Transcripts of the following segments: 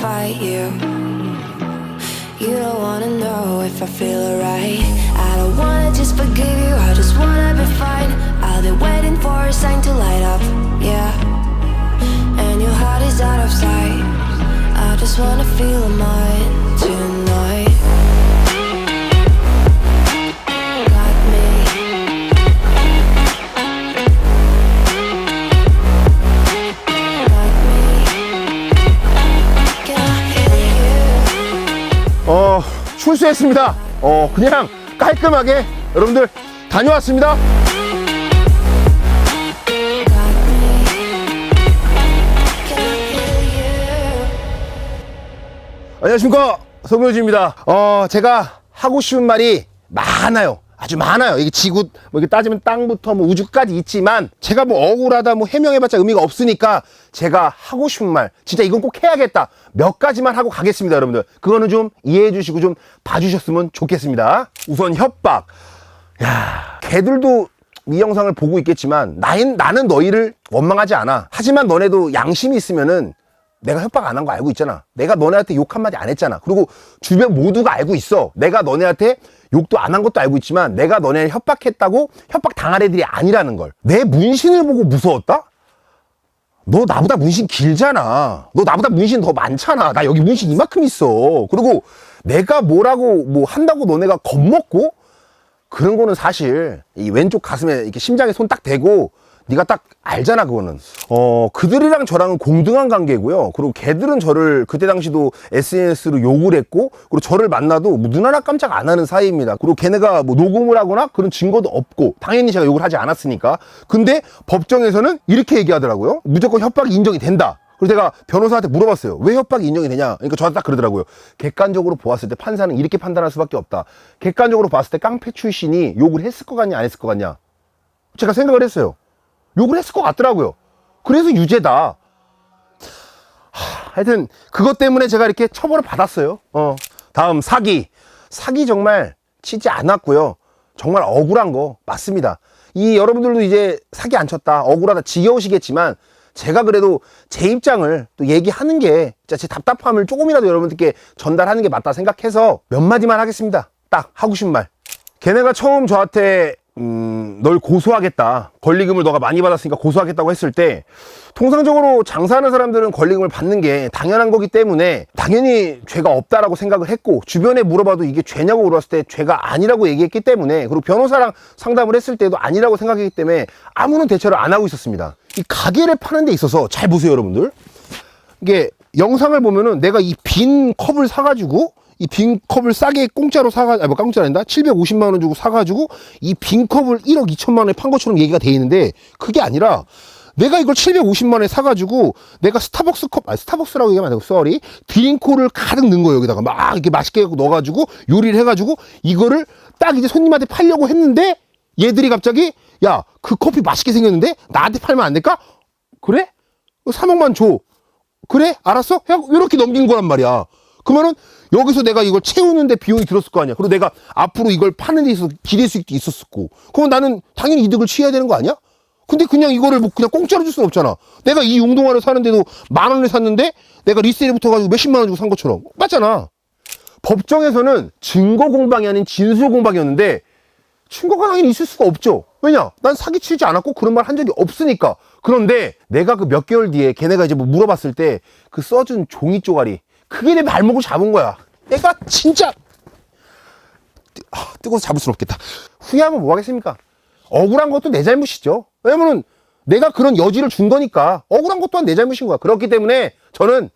fight you. You don't wanna know if I feel alright. I don't wanna just forgive you, I just wanna be fine. I'll be waiting for a sign to light up, yeah. And your heart is out of sight. I just wanna feel mine 출소했습니다. 어, 그냥 깔끔하게 여러분들 다녀왔습니다. 안녕하십니까. 송효진입니다. 어, 제가 하고 싶은 말이 많아요. 아주 많아요. 이게 지구, 뭐 이게 따지면 땅부터 뭐 우주까지 있지만, 제가 뭐 억울하다, 뭐 해명해봤자 의미가 없으니까, 제가 하고 싶은 말, 진짜 이건 꼭 해야겠다. 몇 가지만 하고 가겠습니다, 여러분들. 그거는 좀 이해해 주시고 좀 봐주셨으면 좋겠습니다. 우선 협박. 야, 걔들도 이 영상을 보고 있겠지만, 나인, 나는 너희를 원망하지 않아. 하지만 너네도 양심이 있으면은, 내가 협박 안 한 거 알고 있잖아. 내가 너네한테 욕 한마디 안 했잖아. 그리고 주변 모두가 알고 있어. 내가 너네한테 욕도 안 한 것도 알고 있지만 내가 너네를 협박했다고 협박 당할 애들이 아니라는 걸. 내 문신을 보고 무서웠다? 너 나보다 문신 길잖아. 너 나보다 문신 더 많잖아. 나 여기 문신 이만큼 있어. 그리고 내가 뭐라고 뭐 한다고 너네가 겁먹고 그런 거는 사실 이 왼쪽 가슴에 이렇게 심장에 손 딱 대고 네가 딱 알잖아 그거는 어 그들이랑 저랑은 공등한 관계고요 그리고 걔들은 저를 그때 당시도 SNS로 욕을 했고 그리고 저를 만나도 뭐 눈 하나 깜짝 안 하는 사이입니다 그리고 걔네가 뭐 녹음을 하거나 그런 증거도 없고 당연히 제가 욕을 하지 않았으니까 근데 법정에서는 이렇게 얘기하더라고요 무조건 협박이 인정이 된다 그래서 내가 변호사한테 물어봤어요. 왜 협박이 인정이 되냐? 그러니까 저한테 딱 그러더라고요. 객관적으로 보았을 때 판사는 이렇게 판단할 수밖에 없다. 객관적으로 봤을 때 깡패 출신이 욕을 했을 것 같냐, 안 했을 것 같냐? 제가 생각을 했어요. 욕을 했을 것 같더라고요. 그래서 유죄다. 하, 하여튼 그것 때문에 제가 이렇게 처벌을 받았어요. 어. 다음 사기. 사기 정말 치지 않았고요. 정말 억울한 거 맞습니다. 이 여러분들도 이제 사기 안 쳤다, 억울하다, 지겨우시겠지만 제가 그래도 제 입장을 또 얘기하는 게 진짜 제 답답함을 조금이라도 여러분들께 전달하는 게 맞다 생각해서 몇 마디만 하겠습니다. 딱 하고 싶은 말. 걔네가 처음 저한테 음, 널 고소하겠다. 권리금을 너가 많이 받았으니까 고소하겠다고 했을 때 통상적으로 장사하는 사람들은 권리금을 받는 게 당연한 거기 때문에 당연히 죄가 없다라고 생각을 했고 주변에 물어봐도 이게 죄냐고 물었을 때 죄가 아니라고 얘기했기 때문에 그리고 변호사랑 상담을 했을 때도 아니라고 생각했기 때문에 아무런 대처를 안 하고 있었습니다. 이 가게를 파는 데 있어서 잘 보세요, 여러분들. 이게 영상을 보면은 내가 이 빈 컵을 사가지고 이 빈 컵을 싸게 공짜로 사가 아뭐 공짜 아니다 750만 원 주고 사가지고 이 빈 컵을 1억 2천만 원에 판 것처럼 얘기가 돼 있는데 그게 아니라 내가 이걸 750만 원에 사가지고 내가 스타벅스 컵, 아 스타벅스라고 얘기하면 안 되고 쏘리 드링크를 가득 넣은 거예요 여기다가 막 이렇게 맛있게 넣어가지고 요리를 해가지고 이거를 딱 이제 손님한테 팔려고 했는데 얘들이 갑자기 야 그 커피 맛있게 생겼는데 나한테 팔면 안 될까? 그래? 3억만 줘. 그래? 알았어? 해갖고 이렇게 넘긴 거란 말이야. 그러면은 여기서 내가 이걸 채우는데 비용이 들었을 거 아니야. 그리고 내가 앞으로 이걸 파는 데 있어서 기대 수익도 있었고. 그럼 나는 당연히 이득을 취해야 되는 거 아니야? 근데 그냥 이거를 뭐 그냥 공짜로 줄 수는 없잖아. 내가 이 운동화를 사는데도 만 원을 샀는데 내가 리셀에 붙어가지고 몇십만 원 주고 산 것처럼. 맞잖아. 법정에서는 증거 공방이 아닌 진술 공방이었는데 증거가 당연히 있을 수가 없죠. 왜냐? 난 사기치지 않았고 그런 말 한 적이 없으니까. 그런데 내가 그 몇 개월 뒤에 걔네가 이제 뭐 물어봤을 때 그 써준 종이 쪼가리 그게 내 발목을 잡은 거야. 내가 진짜 뜨, 아, 뜨거워서 잡을 수는 없겠다. 후회하면 뭐 하겠습니까? 억울한 것도 내 잘못이죠. 왜냐면은 내가 그런 여지를 준 거니까 억울한 것 또한 내 잘못인 거야. 그렇기 때문에 저는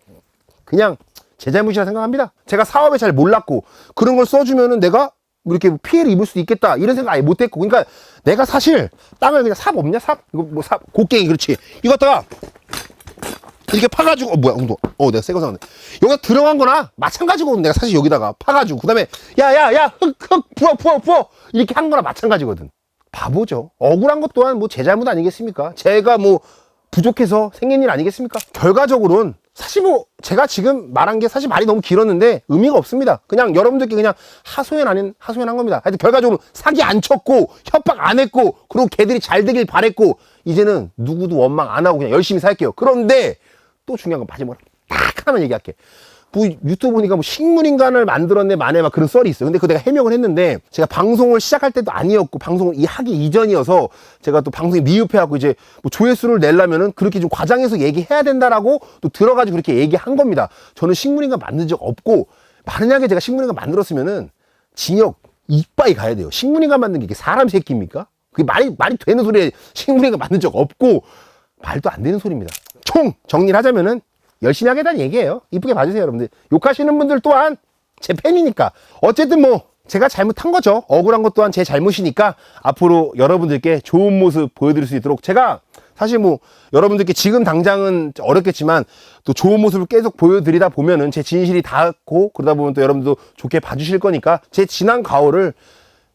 그냥 제 잘못이라 생각합니다. 제가 사업에 잘 몰랐고 그런 걸 써주면은 내가 뭐 이렇게 피해를 입을 수도 있겠다 이런 생각 아예 못했고 그러니까 내가 사실 땅을 그냥 삽 없냐 삽 이거 뭐 삽 곡괭이 그렇지 이거 갖다가 이렇게 파가지고 어 뭐야 엉도. 어 내가 새거 샀네. 여기다 들어간 거나 마찬가지고 내가 사실 여기다가 파가지고 그 다음에 야야야 흙흙 부어 부어 부어. 이렇게 한 거나 마찬가지거든. 바보죠. 억울한 것 또한 뭐 제 잘못 아니겠습니까? 제가 뭐 부족해서 생긴 일 아니겠습니까? 결과적으로는 사실 뭐 제가 지금 말한 게 사실 말이 너무 길었는데 의미가 없습니다. 그냥 여러분들께 그냥 하소연 아닌 하소연한 겁니다. 하여튼 결과적으로 사기 안 쳤고 협박 안 했고 그리고 걔들이 잘 되길 바랬고 이제는 누구도 원망 안 하고 그냥 열심히 살게요. 그런데 또 중요한 건 마지막으로 딱 하나만 얘기할게. 뭐 유튜브 보니까 뭐 식물인간을 만들었네 만에 막 그런 썰이 있어요. 근데 그거 내가 해명을 했는데 제가 방송을 시작할 때도 아니었고 방송을 이 하기 이전이어서 제가 또 방송에 미흡해갖고 이제 뭐 조회수를 내려면은 그렇게 좀 과장해서 얘기해야 된다라고 또 들어가지고 그렇게 얘기한 겁니다. 저는 식물인간 만든 적 없고 만약에 제가 식물인간 만들었으면은 징역 이빠이 가야 돼요. 식물인간 만든 게 이게 사람 새끼입니까? 그게 말이 말이 되는 소리에 식물인간 만든 적 없고 말도 안 되는 소리입니다. 총 정리를 하자면은 열심히 하겠다는 얘기예요. 이쁘게 봐주세요, 여러분들. 욕하시는 분들 또한 제 팬이니까. 어쨌든 뭐 제가 잘못한 거죠. 억울한 것 또한 제 잘못이니까 앞으로 여러분들께 좋은 모습 보여드릴 수 있도록 제가 사실 뭐 여러분들께 지금 당장은 어렵겠지만 또 좋은 모습을 계속 보여드리다 보면은 제 진실이 닿고 그러다 보면 또 여러분들도 좋게 봐주실 거니까 제 지난 과오를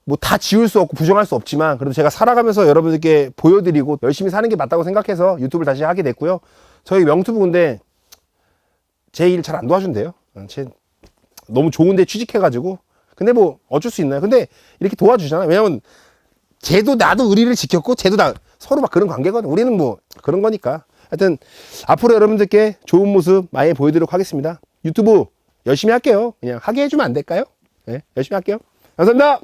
뭐 다 지울 수 없고 부정할 수 없지만 그래도 제가 살아가면서 여러분들께 보여드리고 열심히 사는 게 맞다고 생각해서 유튜브를 다시 하게 됐고요. 저희 명투부 근데 제 일 잘 안 도와준대요. 어, 제 너무 좋은데 취직해가지고 근데 뭐 어쩔 수 있나요? 근데 이렇게 도와주잖아. 왜냐면 쟤도 나도 의리를 지켰고 쟤도 나 서로 막 그런 관계거든. 우리는 뭐 그런 거니까. 하여튼 앞으로 여러분들께 좋은 모습 많이 보여드리도록 하겠습니다. 유튜브 열심히 할게요. 그냥 하게 해주면 안 될까요? 네, 열심히 할게요. 감사합니다.